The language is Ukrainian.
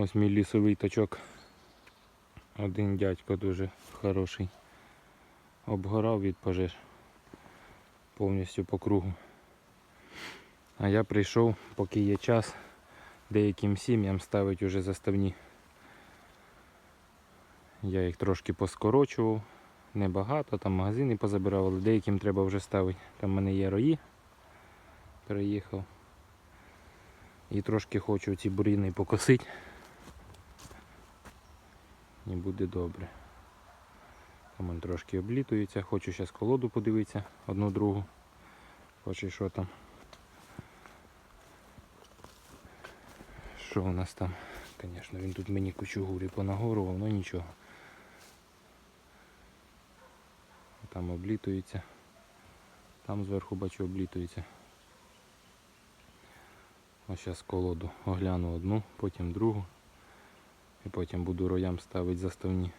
Ось мій лісовий точок. Один дядько дуже хороший. Обгорав від пожеж повністю по кругу. А я прийшов, поки є час, деяким сім'ям ставить уже заставні. Я їх трошки поскорочував, небагато, там магазини позабирав, але деяким треба вже ставити. Там в мене є рої, переїхав. І трошки хочу ці буріни покосити. І буде добре. Там трошки облітується. Хочу зараз колоду подивитися одну другу. Хочу що там. Що у нас там? Звісно, він тут мені кучугурі понагорував, але нічого. Там облітується. Там зверху бачу облітується. Ось зараз колоду огляну одну, потім другу. І потім буду роям ставити заставні.